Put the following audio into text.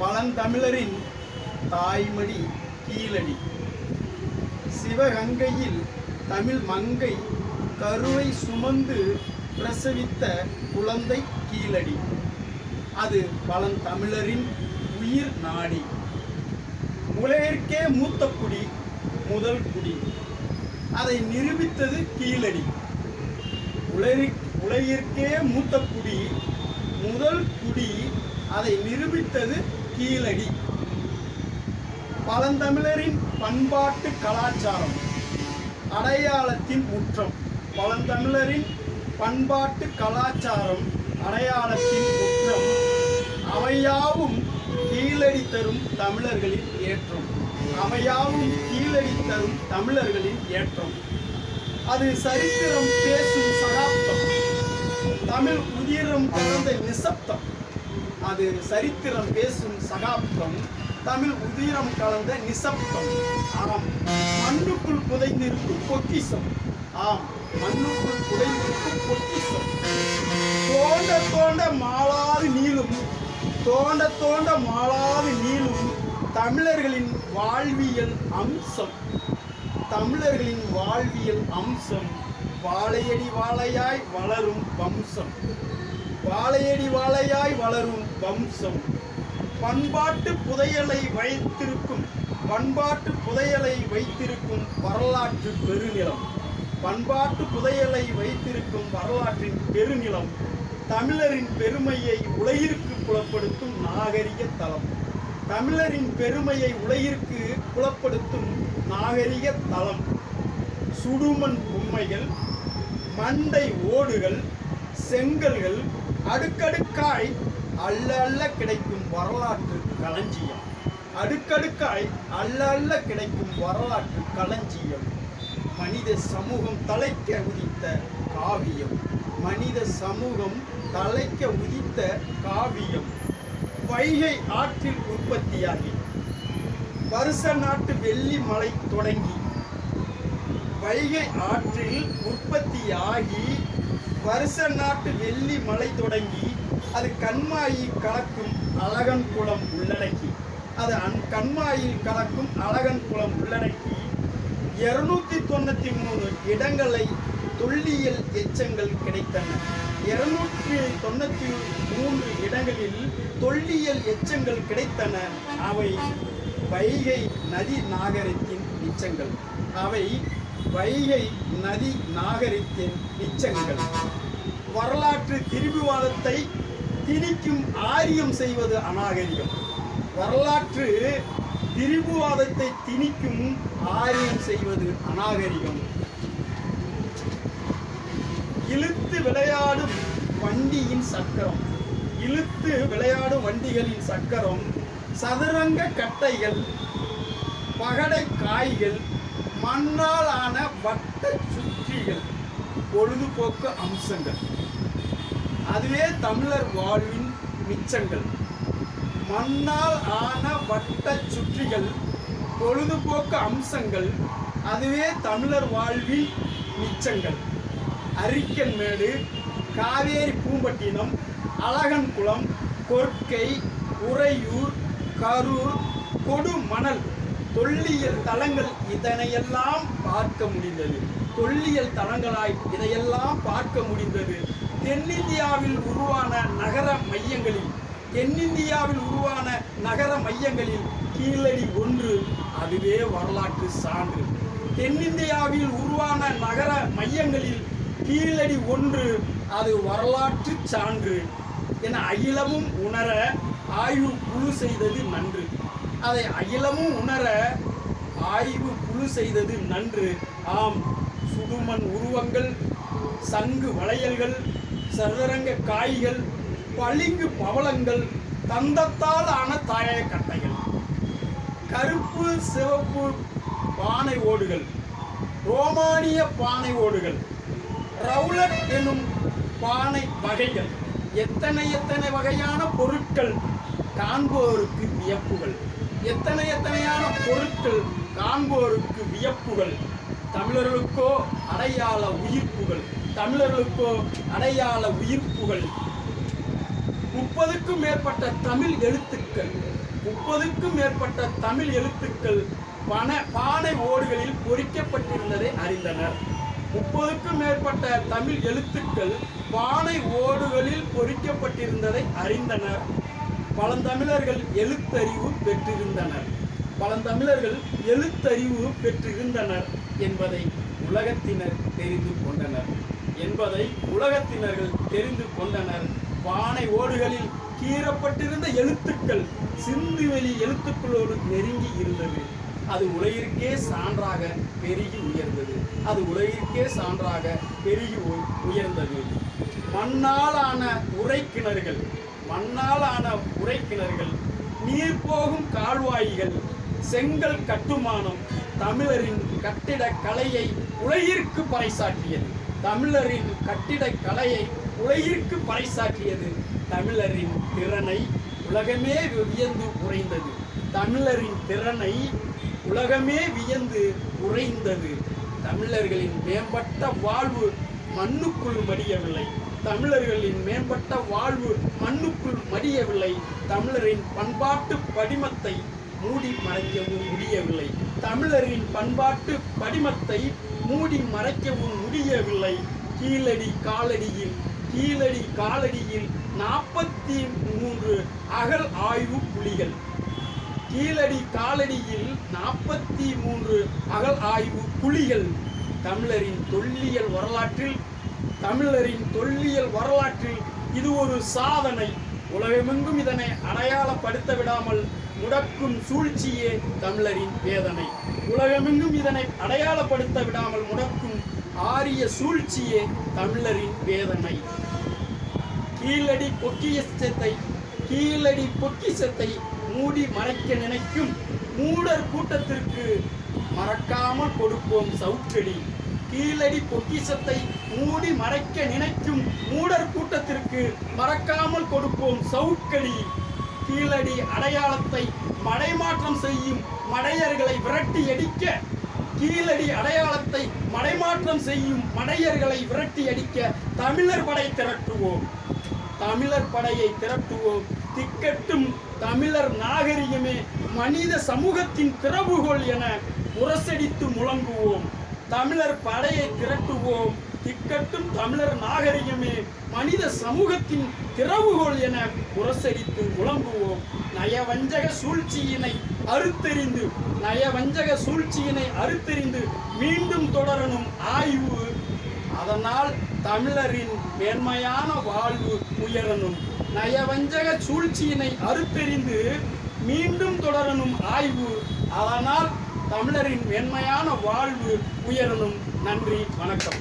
பழந்தமிழரின் தாய்மடி கீழடி. சிவகங்கையில் தமிழ் மங்கை கருவை சுமந்து பிரசவித்த குழந்தை கீழடி. அது பழந்தமிழரின் உயிர் நாடி. உலகிற்கே மூத்த குடி முதல் குடி. அதை நிரூபித்தது கீழடி. உலகி உலகிற்கே மூத்த குடி முதல் குடி. அதை நிரூபித்தது கீழடி. பழந்தமிழரின் பண்பாட்டு கலாச்சாரம் அடையாளத்தின் முற்றம். பழந்தமிழரின் பண்பாட்டு கலாச்சாரம் அடையாளத்தின் முற்றம். அவையாவும் கீழடி தரும் தமிழர்களின் ஏற்றம். அவையாவும் கீழடி தரும் தமிழர்களின் ஏற்றம். அது சரித்திரம் பேசும் சகாப்தம். தமிழ் உதிரம் கலந்த நிசப்தம். அது சரித்திரம் பேசும் சகாப்தம் தமிழ் உதிரம் கலந்த நிசப்தம். ஆம் மண்ணுக்குள் புதைந்திருக்கும் பொக்கிஷம். ஆம் மண்ணுக்குள் புதைந்திருக்கும் பொக்கிசம் தோண்ட தோண்ட மாளாது நீளும் தோண்ட தோண்ட மாளாது நீளும் தமிழர்களின் வாழ்வியல் அம்சம். தமிழர்களின் வாழ்வியல் அம்சம் வாழையடி வாழையாய் வளரும் வம்சம். வாழையடி வாழையாய் வளரும் வம்சம். பண்பாட்டு புதையலை வைத்திருக்கும் பண்பாட்டு புதையலை வைத்திருக்கும் வரலாற்று பெருநிலம். பண்பாட்டு புதையலை வைத்திருக்கும் வரலாற்றின் பெருநிலம் தமிழரின் பெருமையை உலகிற்கு புலப்படுத்தும் நாகரிக தலம். தமிழரின் பெருமையை உலகிற்கு புலப்படுத்தும் நாகரிக தலம். சுடுமண் பொம்மைகள் மண்டை ஓடுகள் செங்கல்கள் அடுக்கடுக்காய் அல்ல அல்ல கிடைக்கும் வரலாற்று களஞ்சியம். அடுக்கடுக்காய் அல்ல அல்ல கிடைக்கும் வரலாற்று களஞ்சியம். மனித சமூகம் தலைக்க உதித்த காவியம். மனித சமூகம் தலைக்க உதித்த காவியம். வைகை ஆற்றில் உற்பத்தியாகி வருஷ நாட்டு வெள்ளி மலை தொடங்கி வைகை ஆற்றில் உற்பத்தியாகி வருஷ நாட்டு வெள்ளி மலை தொடங்கி அது கண்மாயி கலக்கும் அழகன் குளம் உள்ளடக்கி. அது அந் கண்மாயில் கலக்கும் அழகன் குளம் உள்ளடக்கி. இருநூத்தி தொண்ணூத்தி மூணு இடங்களை தொல்லியல் எச்சங்கள் கிடைத்தன. இருநூற்றி தொண்ணூத்தி மூன்று இடங்களில் தொல்லியல் எச்சங்கள் கிடைத்தன. அவை வைகை நதி நாகரிகத்தின் எச்சங்கள் அவை வைகை நதி நாகரிகத்தின் மிச்சங்கள். வரலாற்று திரிபுவாதத்தை திணிக்கும் ஆரியம் செய்வது அநாகரிகம். வரலாற்று திரிபுவாதத்தை திணிக்கும் ஆரியம் செய்வது அநாகரிகம். இழுத்து விளையாடும் வண்டியின் சக்கரம். இழுத்து விளையாடும் வண்டிகளின் சக்கரம் சதுரங்க கட்டைகள் பகடை காய்கள் மண்ணால் ஆன வட்ட சுற்றிகள் பொழுதுபோக்கு அம்சங்கள். அதுவே தமிழர் வாழ்வின் மிச்சங்கள். மண்ணால் ஆன வட்ட சுற்றிகள் பொழுதுபோக்கு அம்சங்கள் அதுவே தமிழர் வாழ்வின் மிச்சங்கள். அரிக்கன்மேடு காவேரி பூம்பட்டினம் அழகன்குளம் கொற்கை உறையூர் கரூர் கொடுமணல். தொல்லியல் தலங்கள் இதனையெல்லாம் பார்க்க முடிந்தது. தொல்லியல் தலங்களாய் இதையெல்லாம் பார்க்க முடிந்தது. தென்னிந்தியாவில் உருவான நகர மையங்களில் தென்னிந்தியாவில் உருவான நகர மையங்களில் கீழடி ஒன்று அதுவே வரலாற்று சான்று. தென்னிந்தியாவில் உருவான நகர மையங்களில் கீழடி ஒன்று அது வரலாற்று சான்று. என அகிலமும் உணர ஆய்வு குழு செய்தது நன்று. அதை அகிலமும் உணர ஆய்வு குழு செய்தது நன்று. ஆம் சுடுமண் உருவங்கள் சங்கு வளையல்கள் சதுரங்க காய்கள் பளிங்கு பவளங்கள் தந்தத்தால் ஆன தாய கட்டைகள் கருப்பு சிவப்பு பானை ஓடுகள் ரோமானிய பானை ஓடுகள் ரவுலட் எனும் பானை வகைகள் எத்தனை எத்தனை வகையான பொருட்கள் காண்போருக்கு வியப்புகள். எத்தனை எத்தனையான பொருட்கள் காண்போருக்கு வியப்புகள்? தமிழர்களுக்கோ அடையாள உயிர்ப்புகள். தமிழர்களுக்கோ அடையாள உயிர்ப்புகள். முப்பதுக்கும் மேற்பட்ட தமிழ் எழுத்துக்கள். முப்பதுக்கும் மேற்பட்ட தமிழ் எழுத்துக்கள் பண பானை ஓடுகளில் பொறிக்கப்பட்டிருந்ததை அறிந்தனர். முப்பதுக்கும் மேற்பட்ட தமிழ் எழுத்துக்கள் பானை ஓடுகளில் பொறிக்கப்பட்டிருந்ததை அறிந்தனர். பழந்தமிழர்கள் எழுத்தறிவு பெற்றிருந்தனர். பழந்தமிழர்கள் எழுத்தறிவு பெற்றிருந்தனர் என்பதை உலகத்தினர் தெரிந்து கொண்டனர். என்பதை உலகத்தினர்கள் தெரிந்து கொண்டனர். பானை ஓடுகளில் கீறப்பட்டிருந்த எழுத்துக்கள் சிந்துவெளி எழுத்துக்களோடு நெருங்கி இருந்தது. அது உலகிற்கே சான்றாக பெருகி உயர்ந்தது. அது உலகிற்கே சான்றாக பெருகி உ- உயர்ந்தது. மண்ணாலான உரைக்கிணறுகள் மண்ணாலான உரைக்கிணறுகள் நீர் போகும் கால்வாய்கள் செங்கல் கட்டுமானம் தமிழரின் கட்டிடக் கலையை உலகிற்கு பறைசாற்றியது. தமிழரின் கட்டிடக் கலையை உலகிற்கு பறைசாற்றியது. தமிழரின் திறனை உலகமே வியந்து உறைந்தது. தமிழரின் திறனை உலகமே வியந்து உறைந்தது. தமிழர்களின் மேம்பட்ட வாழ்வு மண்ணுக்குள் மடியவில்லை. தமிழர்களின் மேம்பட்ட வாழ்வு மண்ணுக்குள் மடியவில்லை. தமிழரின் பண்பாட்டு படிமத்தை மூடி மறைக்கவும் முடியவில்லை. தமிழரின் பண்பாட்டு படிமத்தை மூடி மறைக்கவும் முடியவில்லை. கீழடி காலடியில் கீழடி காலடியில் நாற்பத்தி மூன்று அகல் ஆய்வு புலிகள். கீழடி காலடியில் நாற்பத்தி மூன்று அகல் ஆய்வு புலிகள். தமிழரின் தொல்லியல் வரலாற்றில் தமிழரின் தொல்லியல் வரலாற்றில் இது ஒரு சாதனை. உலகமெங்கும் இதனை அடையாளப்படுத்த விடாமல் முடக்கும் சூழ்ச்சியே தமிழரின் வேதனை. உலகமெங்கும் இதனை அடையாளப்படுத்த விடாமல் முடக்கும் ஆரிய சூழ்ச்சியே தமிழரின் வேதனை. கீழடி பொக்கியத்தை கீழடி பொக்கிசத்தை மூடி மறைக்க நினைக்கும் மூடர் கூட்டத்திற்கு மறக்காமல் கொடுப்போம் சவுக்கடி கீழடி பொக்கிசத்தை மூடி மறைக்க நினைக்கும் மூடர் கூட்டத்திற்கு மறக்காமல் கொடுப்போம் சவுக்கடி கீழடி அடையாளத்தை மடைமாற்றம் செய்யும் மடையர்களை விரட்டி அடிக்க கீழடி அடையாளத்தை மடைமாற்றம் செய்யும் மடையர்களை விரட்டி அடிக்க தமிழர் படை திரட்டுவோம். தமிழர் படையை திரட்டுவோம். திக்கட்டும் தமிழர் நாகரிகமே மனித சமூகத்தின் திறவுகோல் என முரசடித்து முழங்குவோம். தமிழர் படையை திரட்டுவோம். திக்கட்டும் தமிழர் நாகரிகமே. மனித சமூகத்தின் திறவுகோல் என முரசடித்து முழங்குவோம். நயவஞ்சக சூழ்ச்சியினை அறுத்தெறிந்து நயவஞ்சக சூழ்ச்சியினை அறுத்தெறிந்து மீண்டும் தொடரணும் ஆய்வு. அதனால் தமிழரின் மேன்மையான வாழ்வு உயரணும். நயவஞ்சக சூழ்ச்சியினை அறுத்தெறிந்து மீண்டும் தொடரணும் ஆய்வு. அதனால் தமிழரின் மென்மையான வாழ்வு உயரணும் நன்றி வணக்கம்.